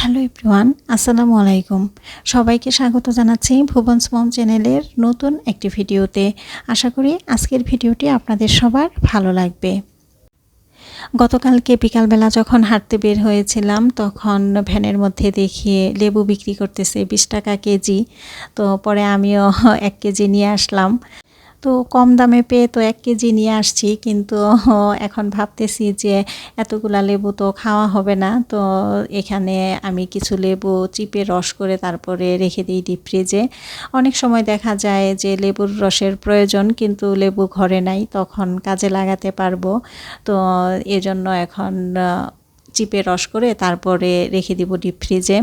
Hello everyone, আসসালামু আলাইকুম। সবাইকে স্বাগত জানাচ্ছি ভুবন মম চ্যানেলের নতুন একটি ভিডিওতে। আশা করি আজকের ভিডিওটি আপনাদের সবার ভালো লাগবে। গতকালকে বিকালবেলা যখন হাঁটতে বের হয়েছিলাম, তখন ভ্যানের মধ্যে দেখিয়ে লেবু বিক্রি করতেছে বিশ টাকা কেজি। তো পরে আমিও এক কেজি নিয়ে আসলাম। তো কম দামে পেয়ে তো এক কেজি নিয়ে আসছি, কিন্তু এখন ভাবতেছি যে এতগুলা লেবু তো খাওয়া হবে না। তো এখানে আমি কিছু লেবু চিপে রস করে তারপরে রেখে দিই ডিপ ফ্রিজে অনেক সময় দেখা যায় যে লেবুর রসের প্রয়োজন, কিন্তু লেবু ঘরে নাই, তখন কাজে লাগাতে পারব। তো এজন্য এখন চিপে রস করে তারপরে রেখে দিব ডিপ ফ্রিজে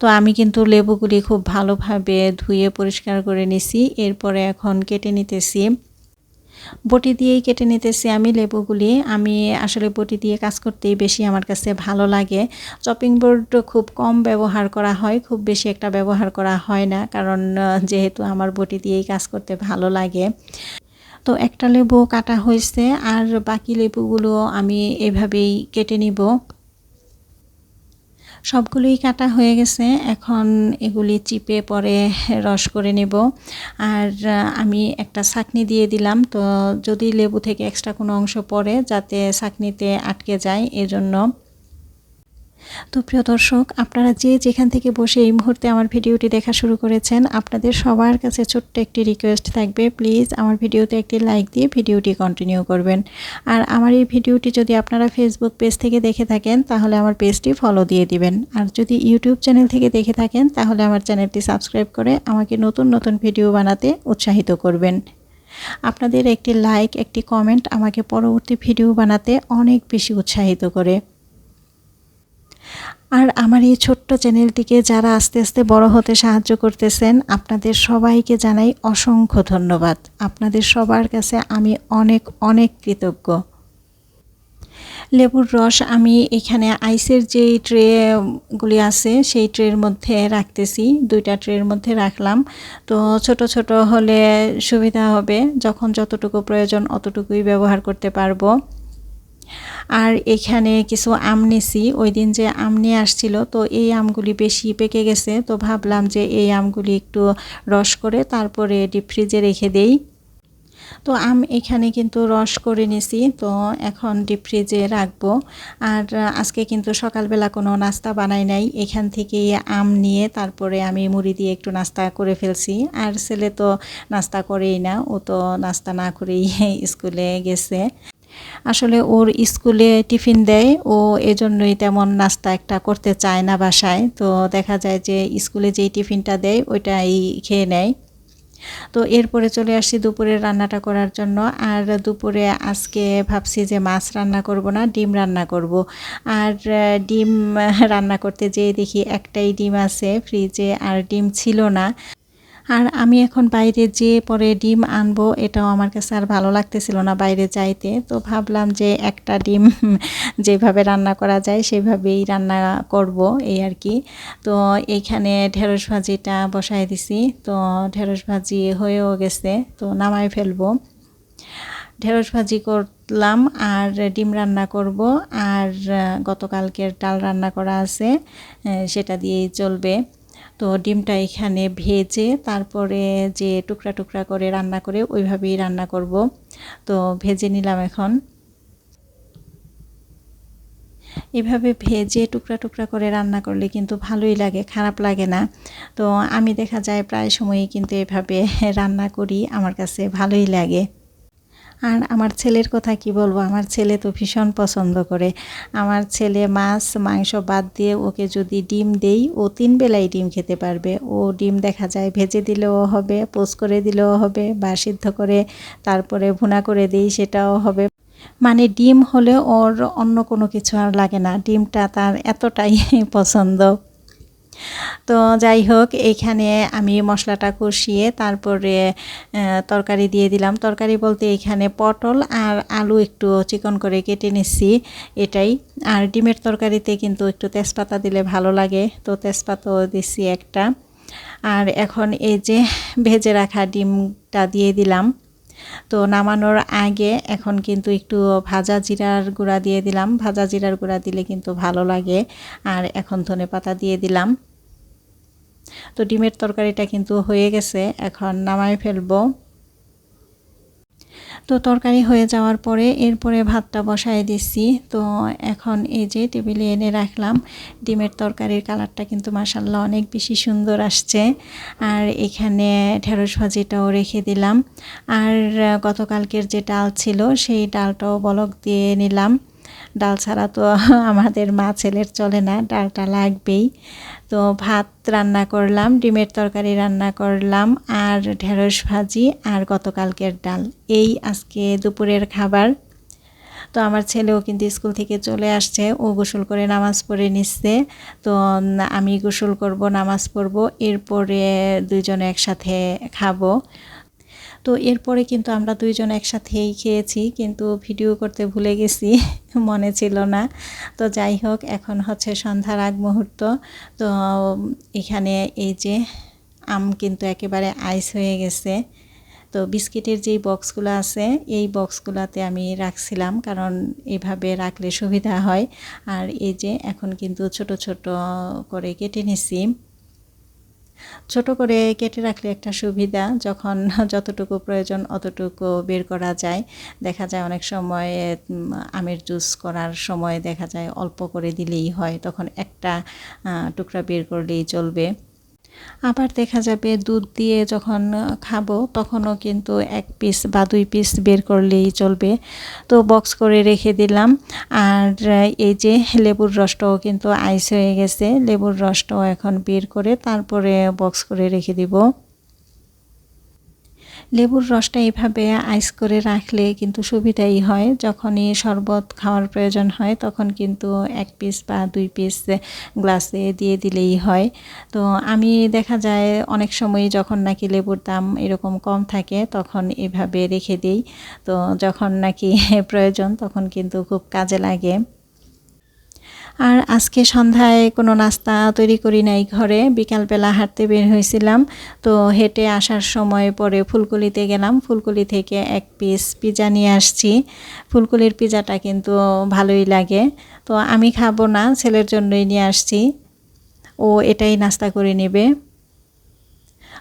তো আমি কিন্তু লেবুগুলি খুব ভালোভাবে ধুয়ে পরিষ্কার করে নিছি, এরপরে এখন কেটে নিতেছি। বটি দিয়েই কেটে নিতেছি আমি লেবুগুলি। আমি আসলে বটি দিয়ে কাজ করতেই বেশি আমার কাছে ভালো লাগে। চপিং বোর্ড খুব কম ব্যবহার করা হয়, খুব বেশি একটা ব্যবহার করা হয় না, কারণ যেহেতু আমার বটি দিয়েই কাজ করতে ভালো লাগে। তো একটা লেবু কাটা হয়েছে, আর বাকি লেবুগুলো আমি এভাবেই কেটে নিব। সবগুলোই কাটা হয়ে গেছে। এখন এগুলি চিপে পরে রস করে নেব। আর আমি একটা ছাকনি দিয়ে দিলাম। তো যদি লেবু থেকে এক্সট্রা কোনো অংশ পড়ে, যাতে ছাকনিতে আটকে যায়, এজন্য তো প্রিয় দর্শক, আপনারা যে যেখান থেকে বসে এই মুহূর্তে আমার ভিডিওটি দেখা শুরু করেছেন, আপনাদের সবার কাছে ছোট্ট একটি রিকোয়েস্ট থাকবে প্লিজ আমার ভিডিওতে একটি লাইক দিয়ে ভিডিওটি কন্টিনিউ করবেন। আর আমার এই ভিডিওটি যদি আপনারা ফেসবুক পেজ থেকে দেখে থাকেন, তাহলে আমার পেজটি ফলো দিয়ে দিবেন। আর যদি ইউটিউব চ্যানেল থেকে দেখে থাকেন, তাহলে আমার চ্যানেলটি সাবস্ক্রাইব করে আমাকে নতুন নতুন ভিডিও বানাতে উৎসাহিত করবেন। আপনাদের একটি লাইক একটি কমেন্ট আমাকে পরবর্তী ভিডিও বানাতে অনেক বেশি উৎসাহিত করে। আর আমার এই ছোট্ট চ্যানেলটিকে যারা আস্তে আস্তে বড় হতে সাহায্য করতেছেন, আপনাদের সবাইকে জানাই অসংখ্য ধন্যবাদ। আপনাদের সবার কাছে আমি অনেক অনেক কৃতজ্ঞ। লেবুর রস আমি এখানে আইসের যেই ট্রেগুলি আছে, সেই ট্রের মধ্যে রাখতেছি। দুইটা ট্রের মধ্যে রাখলাম। তো ছোট ছোট হলে সুবিধা হবে। যখন যতটুকু প্রয়োজন অতটুকুই ব্যবহার করতে পারব। আর এখানে কিছু আম নিছি। ওই দিন যে আম নিয়ে আসছিল, তো এই আমগুলি বেশি পেকে গেছে। তো ভাবলাম যে এই আমগুলি একটু রস করে তারপরে ডিপ ফ্রিজে রেখে দেই। তো আম এখানে কিন্তু রস করে নিছি, তো এখন ডিপ ফ্রিজে রাখব। আর আজকে কিন্তু সকালবেলা কোনো নাস্তা বানাই নাই। এখান থেকে আম নিয়ে তারপরে আমি মুড়ি দিয়ে একটু নাস্তা করে ফেলছি। আর ছেলে তো নাস্তা করেই না, ও তো নাস্তা না করেই স্কুলে গেছে। আসলে ওর স্কুলে টিফিন দেয়, ও এজন্যই তেমন নাস্তা একটা করতে চায় না বাসায়। তো দেখা যায় যে স্কুলে যেই টিফিনটা দেয়, ওইটাই খেয়ে নেয়। তো এরপরে চলে আসছি দুপুরের রান্নাটা করার জন্য। আর দুপুরে আজকে ভাবছি যে মাছ রান্না করব না, ডিম রান্না করব। আর ডিম রান্না করতে যেয়ে দেখি একটাই ডিম আছে ফ্রিজে, আর ডিম ছিল না। আর আমি এখন বাইরে যে পরে ডিম আনব, এটাও আমার কাছে আর ভালো লাগতেছিল না বাইরে যাইতে। তো ভাবলাম যে একটা ডিম যেভাবে রান্না করা যায় সেভাবেই রান্না করব, এই আর কি। তো এইখানে ঢেঁড়স ভাজিটা বসাই দিছি। তো ঢেঁড়স ভাজি হয়েও গেছে, তো নামাই ফেলব। ঢেঁড়স ভাজি করলাম আর ডিম রান্না করব। আর গতকালকের ডাল রান্না করা আছে সেটা দিয়েই চলবে। তো ডিমটা এখানে ভেজে তারপরে যে টুকরা টুকরা করে রান্না করে ওইভাবেই রান্না করব। তো ভেজে নিলাম এখন। এভাবে ভেজে টুকরা টুকরা করে রান্না করলে কিন্তু ভালোই লাগে, খারাপ লাগে না। তো আমি দেখা যায় প্রায় সময়ই কিন্তু এভাবে রান্না করি, আমার কাছে ভালোই লাগে। আর আমার ছেলের কথা কি বলব? আমার ছেলে তো ভীষণ পছন্দ করে। আমার ছেলে মাছ, মাংস বাদ দিয়ে ওকে যদি ডিম দেই, ও তিন বেলায় ডিম খেতে পারবে। ও ডিম দেখা যায় ভেজে দিলেও হবে পোস করে দিলেও হবে, বা সিদ্ধ করে তারপরে ভুনা করে দিই, সেটাও হবে। মানে ডিম হলে ওর অন্য কোনো কিছু আর লাগে না। ডিমটা তার এতটাই পছন্দ। তো যাই হোক, এখানে আমি মশলাটা কষিয়ে তারপরে তরকারি দিয়ে দিলাম। তরকারি বলতে এখানে পটল আর আলু একটু চিকন করে কেটে নিচ্ছি, এটাই। আর ডিমের তরকারিতে কিন্তু একটু তেজপাতা দিলে ভালো লাগে, তো তেজপাতাও দিচ্ছি একটা। আর এখন এই যে ভেজে রাখা ডিমটা দিয়ে দিলাম। তো নামানোর আগে এখন কিন্তু একটু ভাজা জিরার গুঁড়া দিয়ে দিলাম। ভাজা জিরার গুঁড়া দিলে কিন্তু ভালো লাগে। আর এখন ধনে পাতা দিয়ে দিলাম। তো ডিমের তরকারিটা কিন্তু হয়ে গেছে। এখন নামাই ফেলব। তো তরকারি হয়ে যাওয়ার পরে এরপরে ভাতটা বসায় দিচ্ছি তো এখন এই যে টেবিলে এনে রাখলাম। ডিমের তরকারির কালারটা কিন্তু মাসাল্লাহ অনেক বেশি সুন্দর আসছে। আর এখানে ঢেঁড়স ভাজিটাও রেখে দিলাম। আর গতকালকের যে ডাল ছিল, সেই ডালটাও বলক দিয়ে নিলাম। ডাল ছাড়া তো আমাদের মা ছেলের চলে না, ডালটা লাগবেই। তো ভাত রান্না করলাম, ডিমের তরকারি রান্না করলাম, আর ঢেঁড়স ভাজি, আর গতকালকের ডাল। এই আজকে দুপুরের খাবার। তো আমার ছেলেও কিন্তু স্কুল থেকে চলে আসছে, ও গোসল করে নামাজ পড়ে নিচ্ছে। তো আমি গোসল করব, নামাজ পড়ব, এরপরে দুইজনে একসাথে খাব। তো এরপরে কিন্তু আমরা দুইজন একসাথেই খেয়েছি, কিন্তু ভিডিও করতে ভুলে গেছি, মনে ছিল না। তো যাই হোক, এখন হচ্ছে সন্ধ্যার আগ মুহূর্ত। তো এখানে এই যে আম কিন্তু একেবারে আইস হয়ে গেছে। তো বিস্কিটের যেই বক্সগুলো আছে, এই বক্সগুলোতে আমি রাখছিলাম, কারণ এভাবে রাখলে সুবিধা হয়। আর এই যে এখন কিন্তু ছোট ছোট করে কেটে নিছি। ছোট করে কেটে রাখলে একটা সুবিধা, যখন যতটুকু প্রয়োজন অতটুকু বের করা যায়। দেখা যায় অনেক সময় আমের জুস করার সময় দেখা যায় অল্প করে দিলেই হয়, তখন একটা টুকরা বের করলেই চলবে। আবার দেখা যাবে দুধ দিয়ে যখন খাব তখনও কিন্তু এক পিস বা দুই পিস বের করলেই চলবে। তো বক্স করে রেখে দিলাম। আর এই যে লেবুর রসটাও কিন্তু আইস হয়ে গেছে। লেবুর রসটাও এখন বের করে তারপরে বক্স করে রেখে দিব। লেবুর রসটা এভাবে আইস করে রাখলে কিন্তু সুবিধাই হয়। যখনই শরবত খাওয়ার প্রয়োজন হয়, তখন কিন্তু এক পিস বা দুই পিস গ্লাসে দিয়ে দিলেই হয়। তো আমি দেখা যায় অনেক সময় যখন নাকি লেবুর দাম এরকম কম থাকে, তখন এভাবে রেখে দিই। তো যখন নাকি প্রয়োজন, তখন কিন্তু খুব কাজে লাগে। আর আজকে সন্ধ্যায় কোনো নাস্তা তৈরি করি নাই ঘরে। বিকালবেলা হাঁটতে বের হয়েছিলাম। তো হেঁটে আসার সময় পরে ফুলকুলিতে গেলাম। ফুলকুলি থেকে এক পিস পিজা নিয়ে আসছি। ফুলকুলির পিজাটা কিন্তু ভালোই লাগে। তো আমি খাব না, ছেলের জন্যই নিয়ে আসছি। ও এটাই নাস্তা করে নেবে।